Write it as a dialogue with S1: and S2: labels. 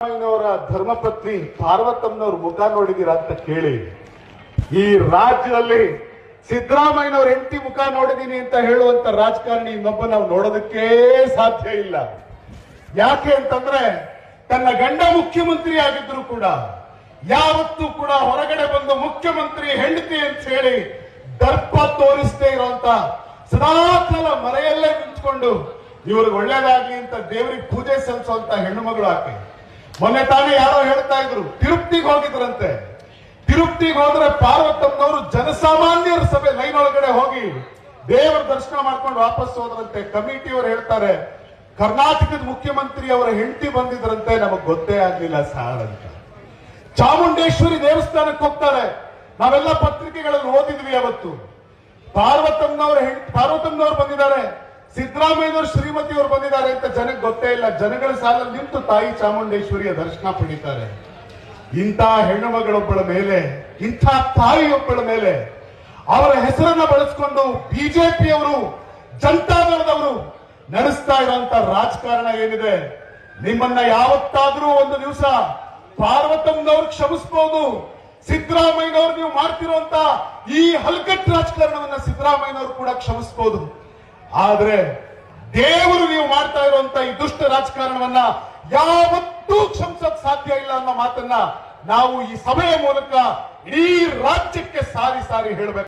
S1: ಸಿದ್ದರಾಮಯ್ಯನವರ ಧರ್ಮಪತ್ನಿ ಪಾರ್ವತಮ್ಮನವ್ರ ಮುಖ ನೋಡಿದೀರಾ ಅಂತ ಕೇಳಿ, ಈ ರಾಜ್ಯದಲ್ಲಿ ಸಿದ್ದರಾಮಯ್ಯನವ್ರ ಹೆಂಡತಿ ಮುಖ ನೋಡಿದೀನಿ ಅಂತ ಹೇಳುವಂತ ರಾಜಕಾರಣಿ ಇನ್ನೊಬ್ಬ ನಾವು ನೋಡೋದಕ್ಕೇ ಸಾಧ್ಯ ಇಲ್ಲ. ಯಾಕೆ ಅಂತಂದ್ರೆ, ತನ್ನ ಗಂಡ ಮುಖ್ಯಮಂತ್ರಿ ಆಗಿದ್ರು ಕೂಡ, ಯಾವತ್ತೂ ಕೂಡ ಹೊರಗಡೆ ಬಂದು ಮುಖ್ಯಮಂತ್ರಿ, ಹೆಂಡತಿ ಅಂತ ಹೇಳಿ ದರ್ಪ ತೋರಿಸದೇ ಇರುವಂತ ಸದಾಕಾಲ ಮನೆಯಲ್ಲೇ ನಿಂತ್ಕೊಂಡು, ಇವ್ರಿಗೆ ಒಳ್ಳೇದಾಗಿ ಅಂತ ದೇವರಿಗೆ ಪೂಜೆ ಸಲ್ಲಿಸುವಂತ ಹೆಣ್ಣು ಮಗಳು ಆಕೆ. ಮೊನ್ನೆ ತಾನೇ ಯಾರೋ ಹೇಳ್ತಾ ಇದ್ರು, ತಿರುಪ್ತಿಗೆ ಹೋಗಿದ್ರಂತೆ. ತಿರುಪ್ತಿಗೆ ಹೋದ್ರೆ ಪಾರ್ವತಮ್ಮನವರು ಜನಸಾಮಾನ್ಯರ ಸಭೆ ಲೈನ್ ಒಳಗಡೆ ಹೋಗಿ ದೇವರ ದರ್ಶನ ಮಾಡ್ಕೊಂಡು ವಾಪಸ್ ಹೋದ್ರಂತೆ. ಕಮಿಟಿಯವರು ಹೇಳ್ತಾರೆ, ಕರ್ನಾಟಕದ ಮುಖ್ಯಮಂತ್ರಿ ಅವರ ಹೆಂಡತಿ ಬಂದಿದ್ರಂತೆ, ನಮಗ್ ಗೊತ್ತೇ ಆಗ್ಲಿಲ್ಲ ಸಾರ್ ಅಂತ. ಚಾಮುಂಡೇಶ್ವರಿ ದೇವಸ್ಥಾನಕ್ಕೆ ಹೋಗ್ತಾರೆ. ನಾವೆಲ್ಲ ಪತ್ರಿಕೆಗಳಲ್ಲಿ ಓದಿದ್ವಿ ಅವತ್ತು. ಪಾರ್ವತಮ್ಮನವರ ಹೆಂಡ್, ಪಾರ್ವತಮ್ಮನವ್ರು ಬಂದಿದ್ದಾರೆ. ಸಿದ್ದರಾಮಯ್ಯನವ್ರ ಶ್ರೀಮತಿಯವರು ಬಂದಿದ್ದಾರೆ ಅಂತ ಜನಕ್ಕೆ ಗೊತ್ತೇ ಇಲ್ಲ. ಜನಗಳ ಸಾಲಲ್ಲಿ ನಿಂತು ತಾಯಿ ಚಾಮುಂಡೇಶ್ವರಿಯ ದರ್ಶನ ಪಡೀತಾರೆ. ಇಂಥ ಹೆಣ್ಣು ಮಗಳೊಬ್ಬಳ ಮೇಲೆ, ಇಂಥ ತಾಯಿಯೊಬ್ಬಳ ಮೇಲೆ ಅವರ ಹೆಸರನ್ನ ಬಳಸಿಕೊಂಡು ಬಿಜೆಪಿಯವರು ಜನತಾದಳದವರು ನಡೆಸ್ತಾ ಇರುವಂತ ರಾಜಕಾರಣ ಏನಿದೆ? ನಿಮ್ಮನ್ನ ಯಾವತ್ತಾದ್ರೂ ಒಂದು ದಿವಸ ಪಾರ್ವತಮ್ಮನವ್ರು ಕ್ಷಮಿಸಬಹುದು ಸಿದ್ದರಾಮಯ್ಯನವ್ರು ನೀವು ಮಾಡ್ತಿರುವಂತ ಈ ಹಲ್ಕಟ್ ರಾಜಕಾರಣವನ್ನ ಸಿದ್ದರಾಮಯ್ಯನವರು ಕೂಡ ಕ್ಷಮಿಸಬಹುದು ಆದ್ರೆ ದೇವರು ನೀವು ಮಾಡ್ತಾ ಇರುವಂತ ಈ ದುಷ್ಟ ರಾಜಕಾರಣವನ್ನ ಯಾವತ್ತೂ ಕ್ಷಮಿಸಕ್ ಸಾಧ್ಯ ಇಲ್ಲ ಅನ್ನೋ ಮಾತನ್ನ ನಾವು ಈ ಸಭೆಯ ಮೂಲಕ ಇಡೀ ರಾಜ್ಯಕ್ಕೆ ಸಾರಿ ಸಾರಿ ಹೇಳಬೇಕು.